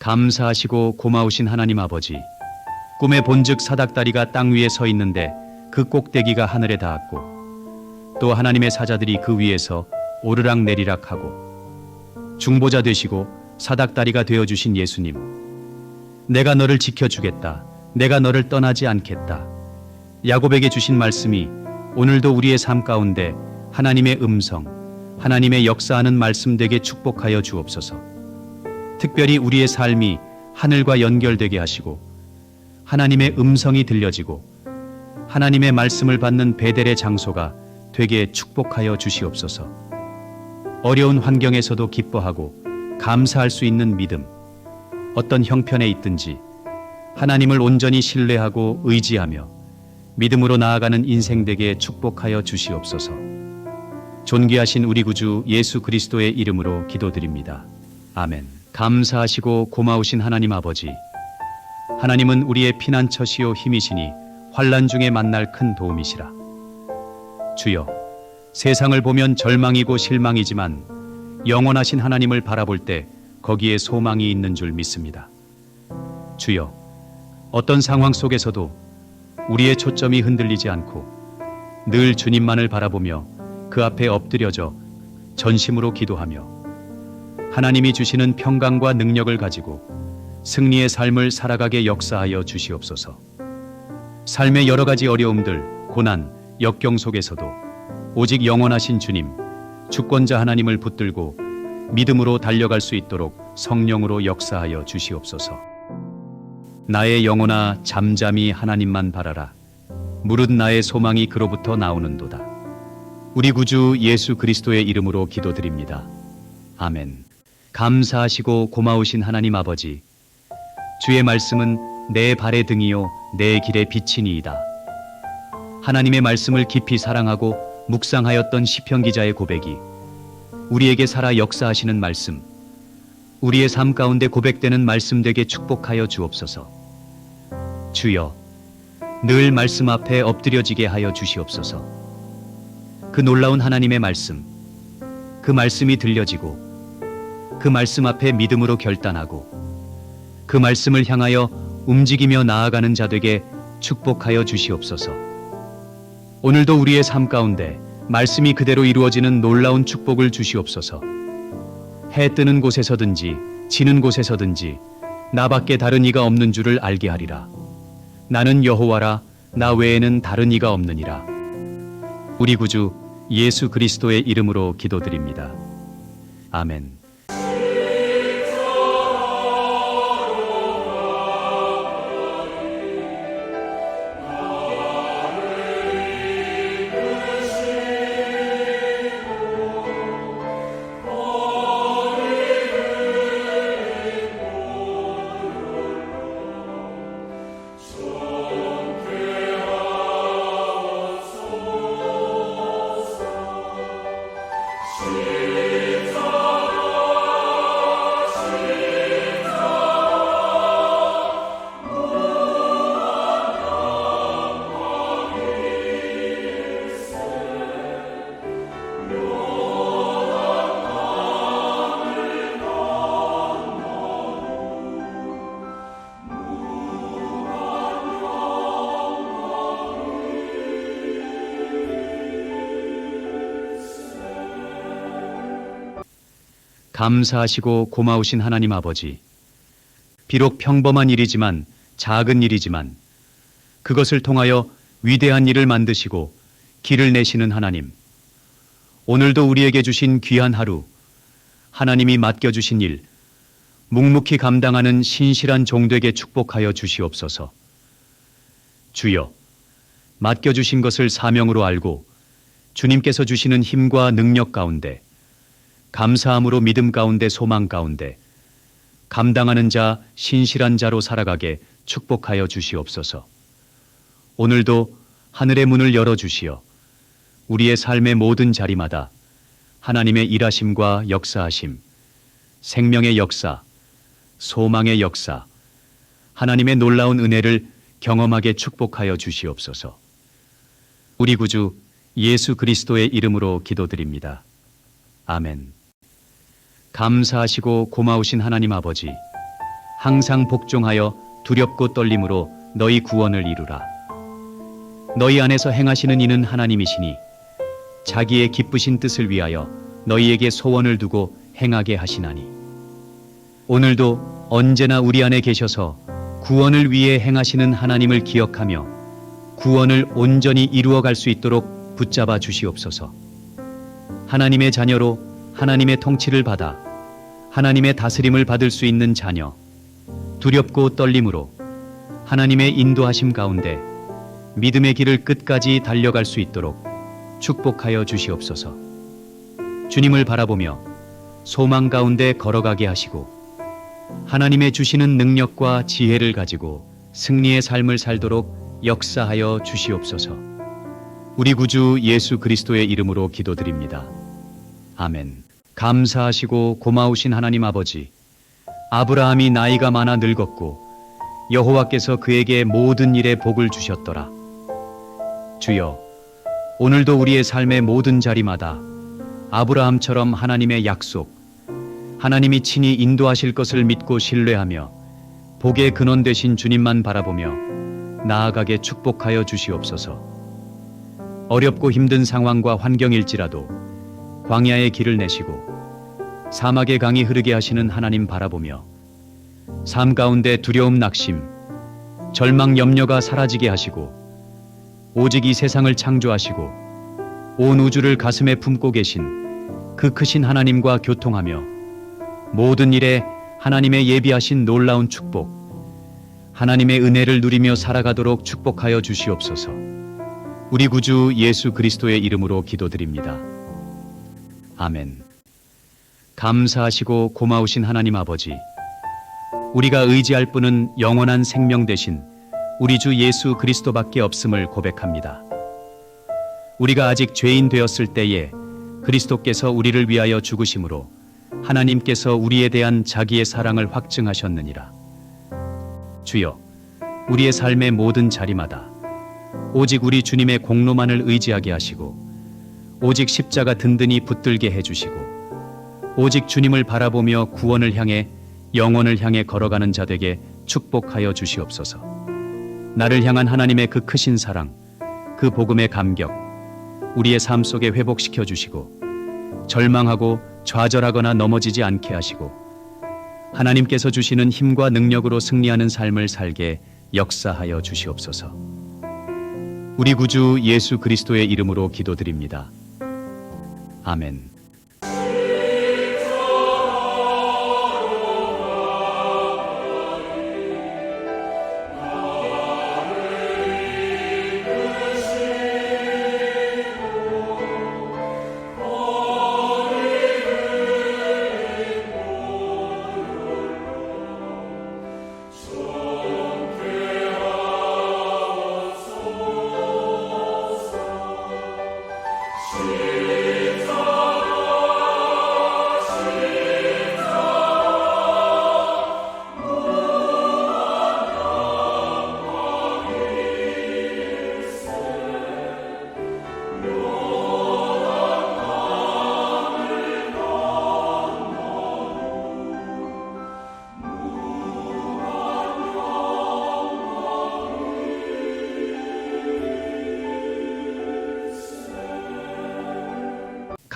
감사하시고 고마우신 하나님 아버지. 꿈에 본즉 사닥다리가 땅 위에 서 있는데 그 꼭대기가 하늘에 닿았고 또 하나님의 사자들이 그 위에서 오르락 내리락 하고 중보자 되시고 사닥다리가 되어 주신 예수님. 내가 너를 지켜 주겠다. 내가 너를 떠나지 않겠다. 야곱에게 주신 말씀이 오늘도 우리의 삶 가운데 하나님의 음성, 하나님의 역사하는 말씀 되게 축복하여 주옵소서. 특별히 우리의 삶이 하늘과 연결되게 하시고 하나님의 음성이 들려지고 하나님의 말씀을 받는 베델의 장소가 되게 축복하여 주시옵소서. 어려운 환경에서도 기뻐하고 감사할 수 있는 믿음, 어떤 형편에 있든지 하나님을 온전히 신뢰하고 의지하며 믿음으로 나아가는 인생 되게 축복하여 주시옵소서. 존귀하신 우리 구주 예수 그리스도의 이름으로 기도드립니다. 아멘. 감사하시고 고마우신 하나님 아버지. 하나님은 우리의 피난처시요 힘이시니 환란 중에 만날 큰 도움이시라. 주여, 세상을 보면 절망이고 실망이지만 영원하신 하나님을 바라볼 때 거기에 소망이 있는 줄 믿습니다. 주여, 어떤 상황 속에서도 우리의 초점이 흔들리지 않고 늘 주님만을 바라보며 그 앞에 엎드려져 전심으로 기도하며 하나님이 주시는 평강과 능력을 가지고 승리의 삶을 살아가게 역사하여 주시옵소서. 삶의 여러 가지 어려움들, 고난, 역경 속에서도 오직 영원하신 주님, 주권자 하나님을 붙들고 믿음으로 달려갈 수 있도록 성령으로 역사하여 주시옵소서. 나의 영혼아 잠잠히 하나님만 바라라. 무릇 나의 소망이 그로부터 나오는도다. 우리 구주 예수 그리스도의 이름으로 기도드립니다. 아멘. 감사하시고 고마우신 하나님 아버지. 주의 말씀은 내 발의 등이요 내 길의 빛이니이다. 하나님의 말씀을 깊이 사랑하고 묵상하였던 시편 기자의 고백이 우리에게 살아 역사하시는 말씀, 우리의 삶 가운데 고백되는 말씀 되게 축복하여 주옵소서. 주여, 늘 말씀 앞에 엎드려지게 하여 주시옵소서. 그 놀라운 하나님의 말씀, 그 말씀이 들려지고 그 말씀 앞에 믿음으로 결단하고 그 말씀을 향하여 움직이며 나아가는 자되게 축복하여 주시옵소서. 오늘도 우리의 삶 가운데 말씀이 그대로 이루어지는 놀라운 축복을 주시옵소서. 해 뜨는 곳에서든지 지는 곳에서든지 나밖에 다른 이가 없는 줄을 알게 하리라. 나는 여호와라 나 외에는 다른 이가 없느니라. 우리 구주 예수 그리스도의 이름으로 기도드립니다. 아멘. 감사하시고 고마우신 하나님 아버지. 비록 평범한 일이지만 작은 일이지만 그것을 통하여 위대한 일을 만드시고 길을 내시는 하나님. 오늘도 우리에게 주신 귀한 하루, 하나님이 맡겨주신 일, 묵묵히 감당하는 신실한 종되게 축복하여 주시옵소서. 주여, 맡겨주신 것을 사명으로 알고 주님께서 주시는 힘과 능력 가운데 감사함으로 믿음 가운데 소망 가운데 감당하는 자 신실한 자로 살아가게 축복하여 주시옵소서. 오늘도 하늘의 문을 열어 주시어 우리의 삶의 모든 자리마다 하나님의 일하심과 역사하심, 생명의 역사, 소망의 역사, 하나님의 놀라운 은혜를 경험하게 축복하여 주시옵소서. 우리 구주 예수 그리스도의 이름으로 기도드립니다. 아멘. 감사하시고 고마우신 하나님 아버지. 항상 복종하여 두렵고 떨림으로 너희 구원을 이루라. 너희 안에서 행하시는 이는 하나님이시니 자기의 기쁘신 뜻을 위하여 너희에게 소원을 두고 행하게 하시나니 오늘도 언제나 우리 안에 계셔서 구원을 위해 행하시는 하나님을 기억하며 구원을 온전히 이루어 갈 수 있도록 붙잡아 주시옵소서. 하나님의 자녀로 하나님의 통치를 받아 하나님의 다스림을 받을 수 있는 자녀 두렵고 떨림으로 하나님의 인도하심 가운데 믿음의 길을 끝까지 달려갈 수 있도록 축복하여 주시옵소서. 주님을 바라보며 소망 가운데 걸어가게 하시고 하나님의 주시는 능력과 지혜를 가지고 승리의 삶을 살도록 역사하여 주시옵소서. 우리 구주 예수 그리스도의 이름으로 기도드립니다. 아멘. 감사하시고 고마우신 하나님 아버지, 아브라함이 나이가 많아 늙었고 여호와께서 그에게 모든 일에 복을 주셨더라. 주여, 오늘도 우리의 삶의 모든 자리마다 아브라함처럼 하나님의 약속, 하나님이 친히 인도하실 것을 믿고 신뢰하며 복의 근원 되신 주님만 바라보며 나아가게 축복하여 주시옵소서. 어렵고 힘든 상황과 환경일지라도 광야의 길을 내시고 사막의 강이 흐르게 하시는 하나님 바라보며 삶 가운데 두려움 낙심, 절망 염려가 사라지게 하시고 오직 이 세상을 창조하시고 온 우주를 가슴에 품고 계신 그 크신 하나님과 교통하며 모든 일에 하나님의 예비하신 놀라운 축복, 하나님의 은혜를 누리며 살아가도록 축복하여 주시옵소서. 우리 구주 예수 그리스도의 이름으로 기도드립니다. 아멘. 감사하시고 고마우신 하나님 아버지, 우리가 의지할 분은 영원한 생명 대신 우리 주 예수 그리스도밖에 없음을 고백합니다. 우리가 아직 죄인 되었을 때에 그리스도께서 우리를 위하여 죽으심으로 하나님께서 우리에 대한 자기의 사랑을 확증하셨느니라. 주여, 우리의 삶의 모든 자리마다 오직 우리 주님의 공로만을 의지하게 하시고 오직 십자가 든든히 붙들게 해주시고 오직 주님을 바라보며 구원을 향해 영원을 향해 걸어가는 자되게 축복하여 주시옵소서. 나를 향한 하나님의 그 크신 사랑, 그 복음의 감격, 우리의 삶 속에 회복시켜 주시고 절망하고 좌절하거나 넘어지지 않게 하시고 하나님께서 주시는 힘과 능력으로 승리하는 삶을 살게 역사하여 주시옵소서. 우리 구주 예수 그리스도의 이름으로 기도드립니다. 아멘.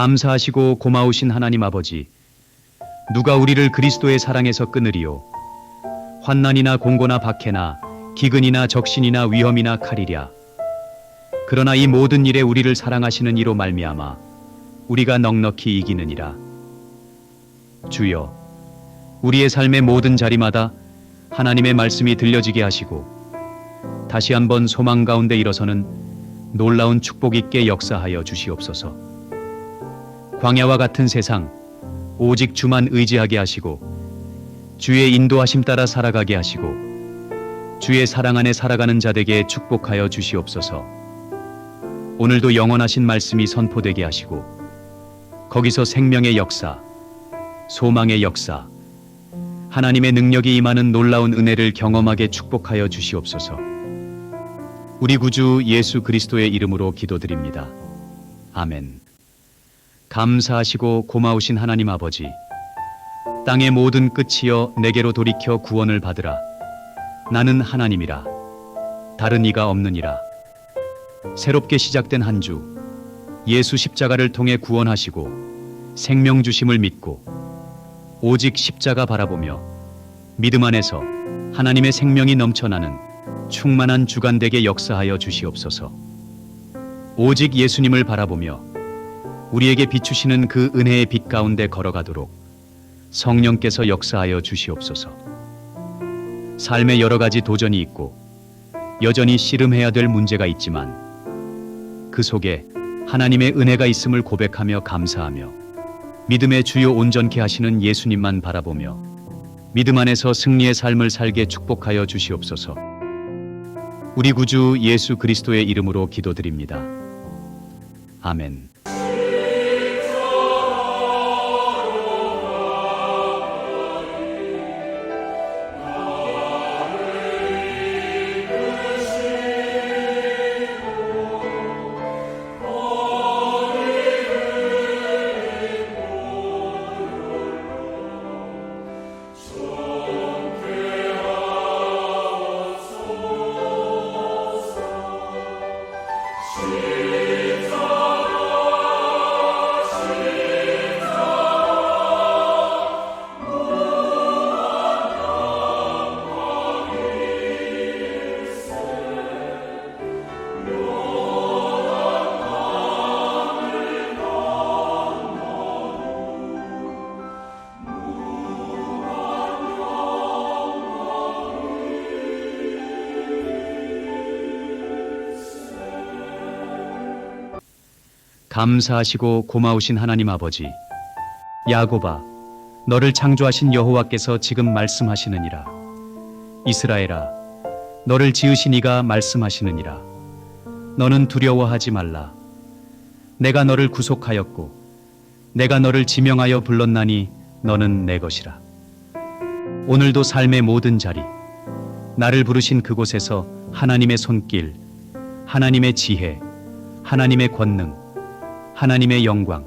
감사하시고 고마우신 하나님 아버지, 누가 우리를 그리스도의 사랑에서 끊으리요? 환난이나 공고나 박해나 기근이나 적신이나 위험이나 칼이랴. 그러나 이 모든 일에 우리를 사랑하시는 이로 말미암아 우리가 넉넉히 이기느니라. 주여, 우리의 삶의 모든 자리마다 하나님의 말씀이 들려지게 하시고 다시 한번 소망 가운데 일어서는 놀라운 축복 있게 역사하여 주시옵소서. 광야와 같은 세상 오직 주만 의지하게 하시고 주의 인도하심 따라 살아가게 하시고 주의 사랑 안에 살아가는 자에게 축복하여 주시옵소서. 오늘도 영원하신 말씀이 선포되게 하시고 거기서 생명의 역사, 소망의 역사, 하나님의 능력이 임하는 놀라운 은혜를 경험하게 축복하여 주시옵소서. 우리 구주 예수 그리스도의 이름으로 기도드립니다. 아멘. 감사하시고 고마우신 하나님 아버지, 땅의 모든 끝이여 내게로 돌이켜 구원을 받으라. 나는 하나님이라. 다른 이가 없느니라. 새롭게 시작된 한 주, 예수 십자가를 통해 구원하시고 생명 주심을 믿고 오직 십자가 바라보며 믿음 안에서 하나님의 생명이 넘쳐나는 충만한 주간 되게 역사하여 주시옵소서. 오직 예수님을 바라보며 우리에게 비추시는 그 은혜의 빛 가운데 걸어가도록 성령께서 역사하여 주시옵소서. 삶에 여러 가지 도전이 있고 여전히 씨름해야 될 문제가 있지만 그 속에 하나님의 은혜가 있음을 고백하며 감사하며 믿음의 주요 온전케 하시는 예수님만 바라보며 믿음 안에서 승리의 삶을 살게 축복하여 주시옵소서. 우리 구주 예수 그리스도의 이름으로 기도드립니다. 아멘. 감사하시고 고마우신 하나님 아버지 야고바 너를 창조하신 여호와께서 지금 말씀하시느니라. 이스라엘아 너를 지으신 이가 말씀하시느니라. 너는 두려워하지 말라. 내가 너를 구속하였고 내가 너를 지명하여 불렀나니 너는 내 것이라. 오늘도 삶의 모든 자리 나를 부르신 그곳에서 하나님의 손길 하나님의 지혜 하나님의 권능 하나님의 영광,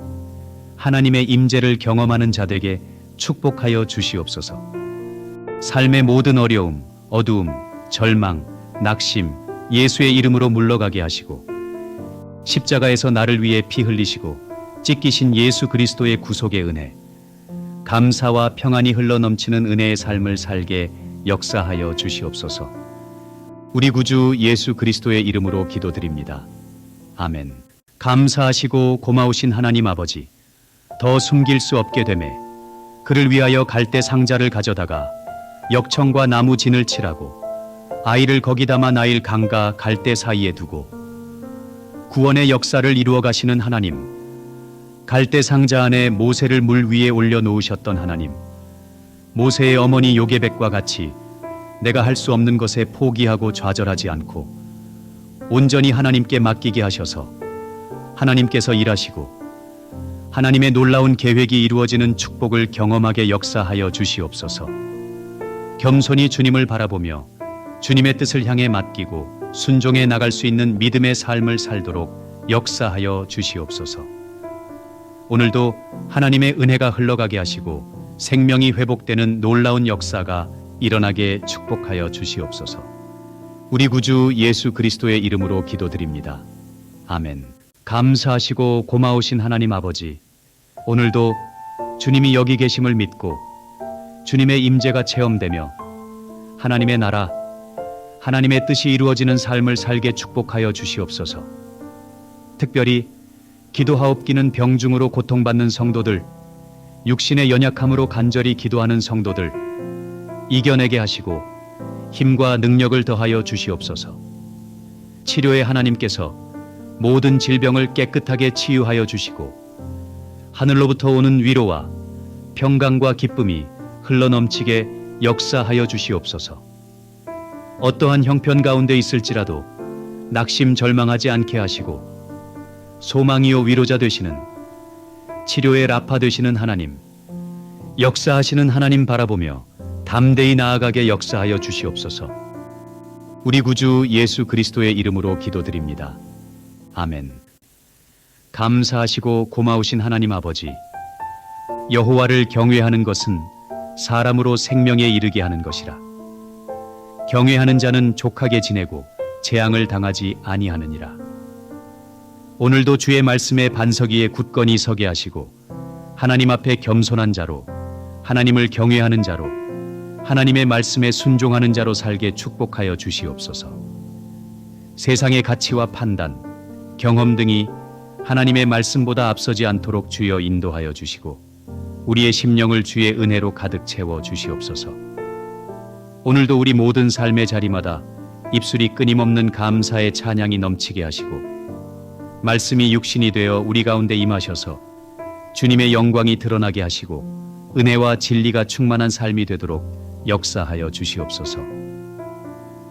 하나님의 임재를 경험하는 자들에게 축복하여 주시옵소서. 삶의 모든 어려움, 어두움, 절망, 낙심, 예수의 이름으로 물러가게 하시고 십자가에서 나를 위해 피 흘리시고 찢기신 예수 그리스도의 구속의 은혜, 감사와 평안이 흘러 넘치는 은혜의 삶을 살게 역사하여 주시옵소서. 우리 구주 예수 그리스도의 이름으로 기도드립니다. 아멘. 감사하시고 고마우신 하나님 아버지, 더 숨길 수 없게 되매 그를 위하여 갈대 상자를 가져다가 역청과 나무 진을 칠하고 아이를 거기 담아 나일 강과 갈대 사이에 두고 구원의 역사를 이루어 가시는 하나님, 갈대 상자 안에 모세를 물 위에 올려 놓으셨던 하나님, 모세의 어머니 요게백과 같이 내가 할 수 없는 것에 포기하고 좌절하지 않고 온전히 하나님께 맡기게 하셔서 하나님께서 일하시고 하나님의 놀라운 계획이 이루어지는 축복을 경험하게 역사하여 주시옵소서. 겸손히 주님을 바라보며 주님의 뜻을 향해 맡기고 순종해 나갈 수 있는 믿음의 삶을 살도록 역사하여 주시옵소서. 오늘도 하나님의 은혜가 흘러가게 하시고 생명이 회복되는 놀라운 역사가 일어나게 축복하여 주시옵소서. 우리 구주 예수 그리스도의 이름으로 기도드립니다. 아멘. 감사하시고 고마우신 하나님 아버지, 오늘도 주님이 여기 계심을 믿고 주님의 임재가 체험되며 하나님의 나라, 하나님의 뜻이 이루어지는 삶을 살게 축복하여 주시옵소서. 특별히 기도하옵기는 병중으로 고통받는 성도들, 육신의 연약함으로 간절히 기도하는 성도들 이겨내게 하시고 힘과 능력을 더하여 주시옵소서. 치료의 하나님께서 모든 질병을 깨끗하게 치유하여 주시고 하늘로부터 오는 위로와 평강과 기쁨이 흘러넘치게 역사하여 주시옵소서. 어떠한 형편 가운데 있을지라도 낙심 절망하지 않게 하시고 소망이요 위로자 되시는 치료의 라파 되시는 하나님 역사하시는 하나님 바라보며 담대히 나아가게 역사하여 주시옵소서. 우리 구주 예수 그리스도의 이름으로 기도드립니다. 아멘. 감사하시고 고마우신 하나님 아버지, 여호와를 경외하는 것은 사람으로 생명에 이르게 하는 것이라. 경외하는 자는 족하게 지내고 재앙을 당하지 아니하느니라. 오늘도 주의 말씀에 반석 위에 굳건히 서게 하시고 하나님 앞에 겸손한 자로 하나님을 경외하는 자로 하나님의 말씀에 순종하는 자로 살게 축복하여 주시옵소서. 세상의 가치와 판단, 경험 등이 하나님의 말씀보다 앞서지 않도록 주여 인도하여 주시고 우리의 심령을 주의 은혜로 가득 채워 주시옵소서. 오늘도 우리 모든 삶의 자리마다 입술이 끊임없는 감사의 찬양이 넘치게 하시고 말씀이 육신이 되어 우리 가운데 임하셔서 주님의 영광이 드러나게 하시고 은혜와 진리가 충만한 삶이 되도록 역사하여 주시옵소서.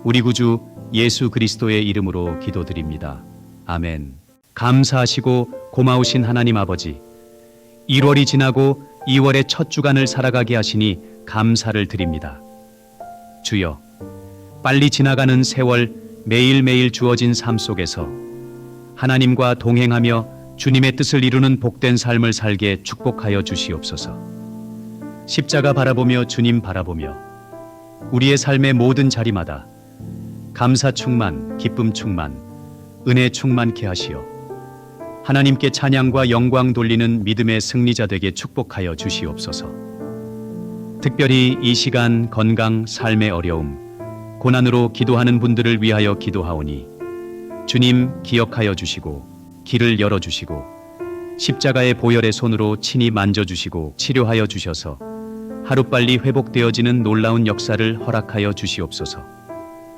우리 구주 예수 그리스도의 이름으로 기도드립니다. 아멘. 감사하시고 고마우신 하나님 아버지. 1월이 지나고 2월의 첫 주간을 살아가게 하시니 감사를 드립니다. 주여, 빨리 지나가는 세월 매일매일 주어진 삶 속에서 하나님과 동행하며 주님의 뜻을 이루는 복된 삶을 살게 축복하여 주시옵소서. 십자가 바라보며 주님 바라보며 우리의 삶의 모든 자리마다 감사 충만, 기쁨 충만, 은혜 충만케 하시어 하나님께 찬양과 영광 돌리는 믿음의 승리자 되게 축복하여 주시옵소서. 특별히 이 시간 건강, 삶의 어려움, 고난으로 기도하는 분들을 위하여 기도하오니 주님 기억하여 주시고 길을 열어 주시고 십자가의 보혈의 손으로 친히 만져 주시고 치료하여 주셔서 하루빨리 회복되어지는 놀라운 역사를 허락하여 주시옵소서.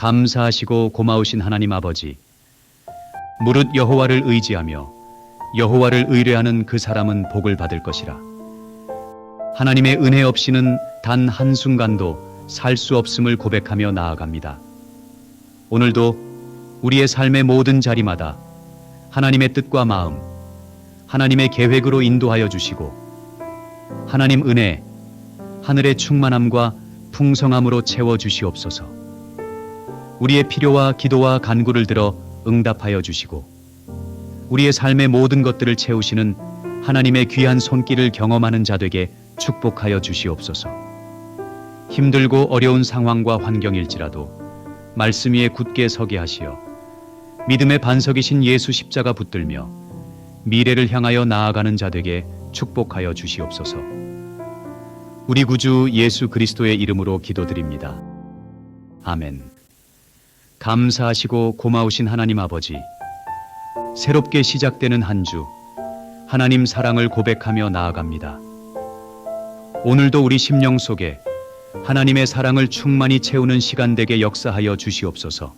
감사하시고 고마우신 하나님 아버지 무릇 여호와를 의지하며 여호와를 의뢰하는 그 사람은 복을 받을 것이라 하나님의 은혜 없이는 단 한순간도 살 수 없음을 고백하며 나아갑니다. 오늘도 우리의 삶의 모든 자리마다 하나님의 뜻과 마음, 하나님의 계획으로 인도하여 주시고 하나님 은혜, 하늘의 충만함과 풍성함으로 채워 주시옵소서. 우리의 필요와 기도와 간구를 들어 응답하여 주시고 우리의 삶의 모든 것들을 채우시는 하나님의 귀한 손길을 경험하는 자 되게 축복하여 주시옵소서. 힘들고 어려운 상황과 환경일지라도 말씀 위에 굳게 서게 하시어 믿음의 반석이신 예수 십자가 붙들며 미래를 향하여 나아가는 자 되게 축복하여 주시옵소서. 우리 구주 예수 그리스도의 이름으로 기도드립니다. 아멘. 감사하시고 고마우신 하나님 아버지, 새롭게 시작되는 한 주, 하나님 사랑을 고백하며 나아갑니다. 오늘도 우리 심령 속에 하나님의 사랑을 충만히 채우는 시간 되게 역사하여 주시옵소서.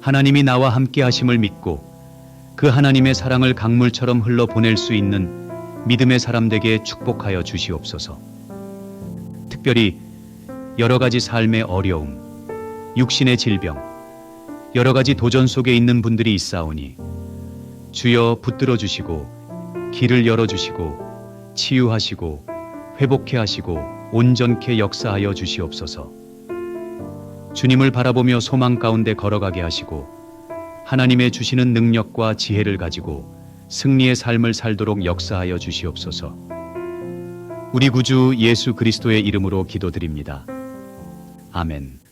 하나님이 나와 함께 하심을 믿고 그 하나님의 사랑을 강물처럼 흘러 보낼 수 있는 믿음의 사람 되게 축복하여 주시옵소서. 특별히 여러 가지 삶의 어려움, 육신의 질병, 여러 가지 도전 속에 있는 분들이 있사오니 주여 붙들어 주시고 길을 열어 주시고 치유하시고 회복케 하시고 온전케 역사하여 주시옵소서. 주님을 바라보며 소망 가운데 걸어가게 하시고 하나님의 주시는 능력과 지혜를 가지고 승리의 삶을 살도록 역사하여 주시옵소서. 우리 구주 예수 그리스도의 이름으로 기도드립니다. 아멘.